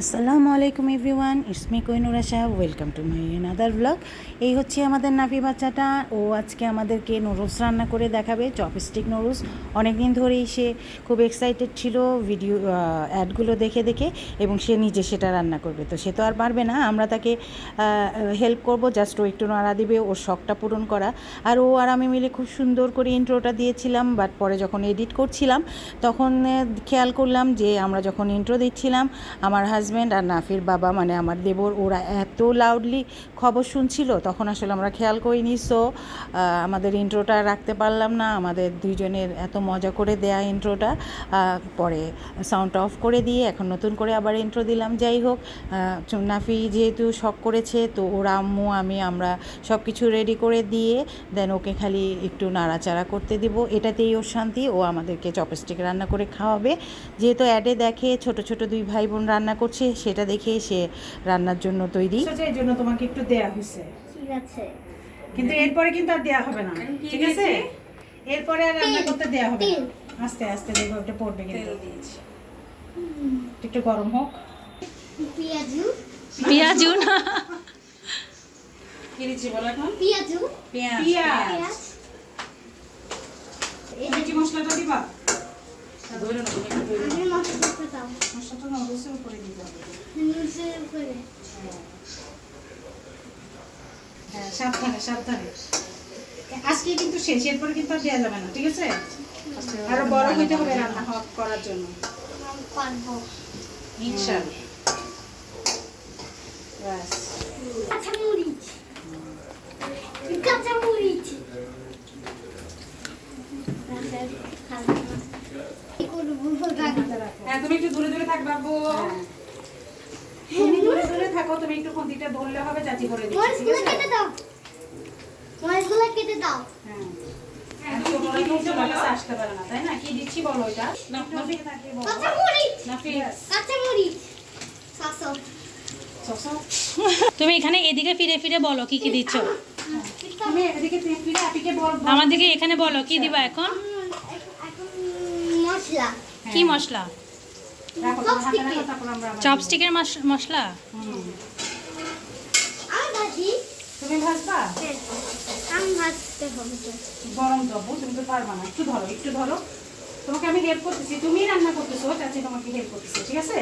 আসসালামু আলাইকুম everyone, it's me Kohinura Shah, welcome to my another blog. এই হচ্ছে আমাদের নাফি বাচ্চাটা, ও আজকে আমাদেরকে নুডলস রান্না করে দেখাবে, চপস্টিক নুডলস। অনেক দিন ধরেই সে খুব এক্সাইটেড ছিল ভিডিও অ্যাডগুলো দেখে দেখে, এবং সে নিজে সেটা রান্না করবে। তো সে তো আর পারবে না, আমরা তাকে হেল্প করব জাস্ট ও একটু নাড়া দিবে, ওর শখটা পূরণ করা। আর ও আর আমি মিলে খুব সুন্দর করে ইন্ট্রোটা দিয়েছিলাম বাট পরে যখন এডিট করছিলাম, তখন খেয়াল করলাম যে আমরা যখন ইন্ট্রো দিচ্ছিলাম, আমার হাজব্যান্ড আর নাফির বাবা মানে আমার দেবর, ওরা এত লাউডলি খবর শুনছিল, তখন আসলে আমরা খেয়াল করিনি। সো আমাদের ইন্ট্রোটা রাখতে পারলাম না, আমাদের দুইজনের এত মজা করে দেয়া ইন্ট্রোটা পরে সাউন্ড অফ করে দিয়ে এখন নতুন করে আবার ইন্ট্রো দিলাম। যাই হোক নাফি যেহেতু শখ করেছে, তো ওরা আম্মু, আমি, আমরা সব কিছু রেডি করে দিয়ে দেন ওকে খালি একটু নাড়াচাড়া করতে দিব। এটাতেই ওর শান্তি, ও আমাদেরকে চপস্টিক রান্না করে খাওয়াবে। যেহেতু অ্যাডে দেখে ছোট ছোট দুই ভাই বোন রান্না করছে সেটা দেখে সে রান্নার জন্য তৈরি। এই জন্য তোমাকে একটু দেয়া হয়েছে। ঠিক আছে। কিন্তু এরপরে কিন্তু আর দেয়া হবে না। ঠিক আছে? এরপরে আর রান্না করতে দেয়া হবে না। আস্তে আস্তে দেখো এটা পড়বে কিন্তু। একটু গরম হোক। পেঁয়াজু। পেঁয়াজু না। কি দিচ্ছি বলো এখন? পেঁয়াজু। পেঁয়াজ। পেঁয়াজ। এই তুমি মশলাটা দিবা আমি মশলাটা দাও মশলাটা নুডলসের উপরে দিতে হবে নুডলসের উপরে হ্যাঁ সাবধানে সাবধানে। আজকে কিন্তু শেষ এরপরে কিন্তু আর দেওয়া যাবে না ঠিক আছে? আরও বড় হইতে হবে রান্না করার জন্য। ব্যাস। হ্যাঁ তুমি একটু দূরে দূরে থাকবা দূরে থাকো তুমি একটু খুন্তিটা ধরলে হবে চাচি করে দিচ্ছি মরিচগুলো কেটে দাও। মরিচগুলো কেটে দাও। হ্যাঁ। হ্যাঁ, আসতে পারে না, তাই না? কি দিচ্ছি বলো এটা? তুমি এখানে এদিকে ফিরে ফিরে বলো কি কি দিচ্ছ? বল। আমাদেরকে এখানে বলো কি দিবা এখন? এখন কি মশলা? চপস্টিকের মশলা? তুমি ভাজবা? আমি ভাজতে হবে গরম তুমি তো পারবা না। একটু ধরো একটু ধরো। তোমাকে আমি হেল্প করতেছি তুমি রান্না করতেছো চাচি তোমাকে হেল্প করতেছে ঠিক আছে?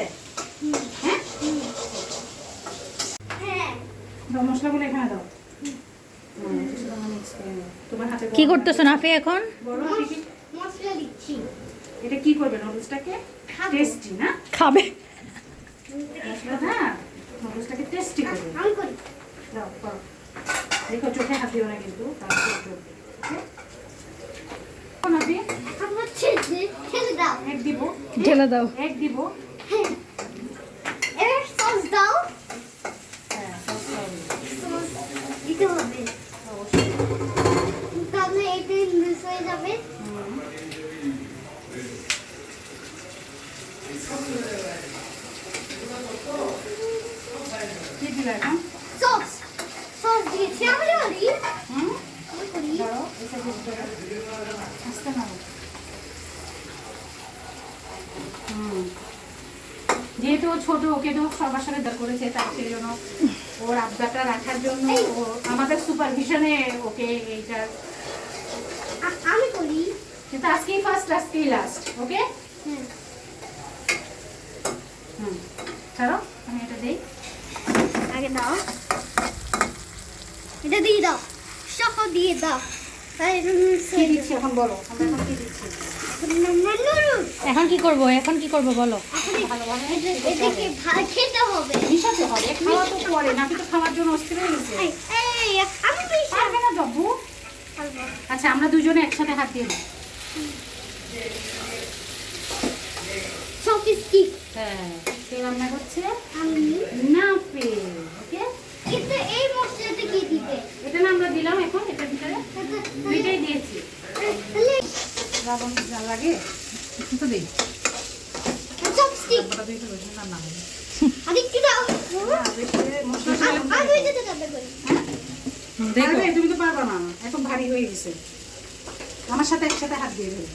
হ্যাঁ? হ্যাঁ। মশলাগুলো এখানে দাও। কি করতেছো নাফি এখন? বড় হাতে কি- মশলা দিচ্ছি। এটা কি করবে নুডলসটাকে। টেস্টি না? খাবে। মশলা হ্যাঁ টেস্টি করবে দেখো চোখে হাত দিও না কিন্তু ঢেলে দাও। এক দিব। আস্তে যেহেতু ও ছোট ওকে তো সবার সাথে দর করেছে তার সেই জন্য ওর আবদারটা রাখার জন্য ও আমাদের সুপারভিশনে ওকে এইটা আমি করি কিন্তু আজকেই ফার্স্ট আজকেই লাস্ট ওকে হুম। ছাড়ো আমি এটা দেই। আগে দাও। এটা দিয়ে দাও। সব দিয়ে দাও। কি দিচ্ছি এখন বলো আমরা এখন কি দিচ্ছি। এখন কি করব এখন কি করব বলো? খেতে হবে। মিশাতে হবে খাওয়া তো পরে নাকি তো খাওয়ার জন্য অস্থির হয়ে গেছে। পারবে না জব্বু আচ্ছা আমরা দুজনে একসাথে হাত দিয়ে দিই হ্যাঁ কে রান্না করছে? আমি। না পে ওকে? কিন্তু এই মশলাটা কি দিবে এটা না আমরা দিলাম এখন এটার ভিতরে দুইটাই দিয়েছি তাহলে লবণ যা লাগে তো দিই। তুমি তো পারবা না। এখন ভারী হয়ে গেছে। আমার সাথে একসাথে হাত দিয়ে দেবে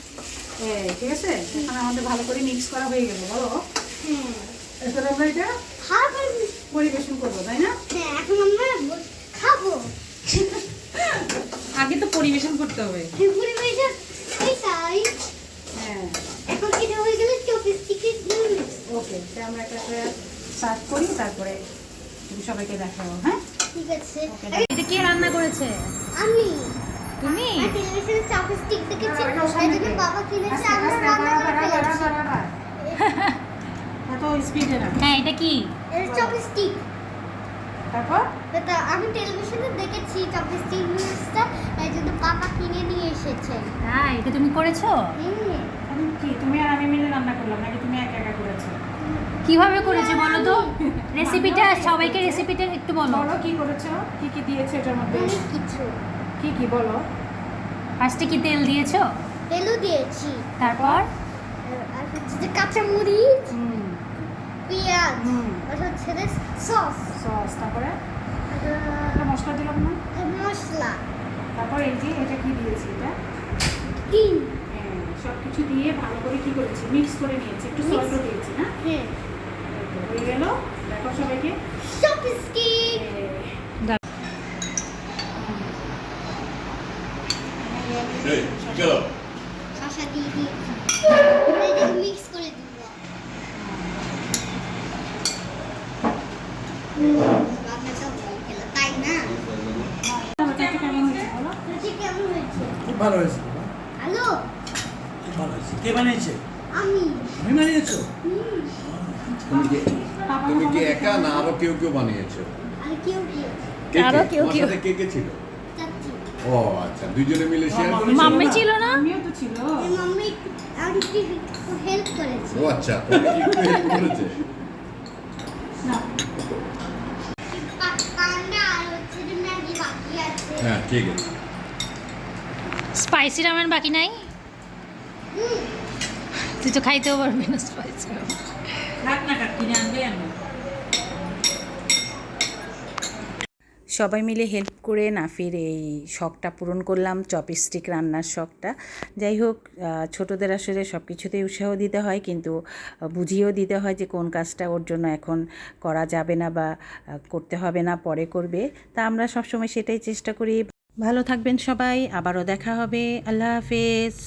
ঠিক আছে? এখন আমাদের ভালো করে মিক্স করা হয়ে গেল বলো। হ্যাঁ আমরা এটা পরিবেশন করব তাই না? এখন আমরা খাব। আগে তো পরিবেশন করতে হবে ঘুরে বেড়ে এটাই হ্যাঁ এখন এটা হয়ে গেলে চপস্টিকের ওকে তাই আমরা একটা সার্ভ করি তারপরে সবাইকে দেখাবো হ্যাঁ? ঠিক আছে। এটা কে রান্না করেছে? আমি। তুমি? টেলিভিশনে চপস্টিক দেখেছি সামনে বাবা কিনেছে আস্তে, রান্না করে। এত স্পিডে না হ্যাঁ এটা কি? এটা চপস্টিক তারপর? এটা আমি টেলিভিশনে দেখেছি চপস্টিক নিউজটা তাই জন্য বাবা কিনে নিয়ে এসেছে। হ্যাঁ এটা তুমি করেছ? হ্যাঁ আমি কি? তুমি আর আমি মিলে রান্না করলাম নাকি তুমি একা একা করেছ? কীভাবে করেছ বলো তো? রেসিপিটা সবাইকে রেসিপিটা একটু বলো। বলো কি করেছ? কি কি দিয়েছ এটার মধ্যে? কিছু কি কি বলো? ফার্স্টে কি তেল দিয়েছ? তেলও দিয়েছি। তারপর? আর- হচ্ছে যে কাঁচা মরিচ হুম। পেঁয়াজ হুম। আর হচ্ছে সস। সস তারপরে? মশলা দিলাম না? মশলা। তারপর এই যে এটা কি দিয়েছি এটা? হ্যাঁ সব কিছু দিয়ে ভালো করে কি করেছি? মিক্স করে নিয়েছি। একটু? সল্টও দিয়েছি না? হ্যাঁ। হয়ে গেল। দেখো সবাইকে। চপস্টিক দিয়ে মিক্স করে দিব তাই না? কেমন হয়েছে? খুব ভালো হয়েছে হ্যালো খুব ভালো হয়েছে কে বানিয়েছে? আমি। আমি বানিয়েছো? তুমি কি তুমি কি একা না আরও কেউ কেউ বানিয়েছো? আর কেউ কেউ। কে কে? আরও কেউ কেউ। কে কে ছিল? ও আচ্ছা দুজনে মিলে শেয়ার করেছ মাম্মি ছিল না? আমিও তো ছিল। মাম্মি আন্টি হেল্প করেছে। ও আচ্ছা তুমি একটু হেল্প করেছে? হ্যাঁ ঠিক আছে। স্পাইসি রামেন বাকি নাই? হুম। তুই তো খাইতেও পারবি না স্পাইসি সবাই মিলে হেল্প করে নাফির এই শখটা পূরণ করলাম চপস্টিক রান্নার শখটা। যাই হোক ছোটোদের আসলে সব কিছুতেই উৎসাহ দিতে হয়, কিন্তু বুঝিয়েও দিতে হয় যে কোন কাজটা ওর জন্য এখন করা যাবে না বা করতে হবে না, পরে করবে। তা আমরা সবসময় সেটাই চেষ্টা করি। ভালো থাকবেন সবাই, আবারও দেখা হবে। আল্লাহ হাফেজ।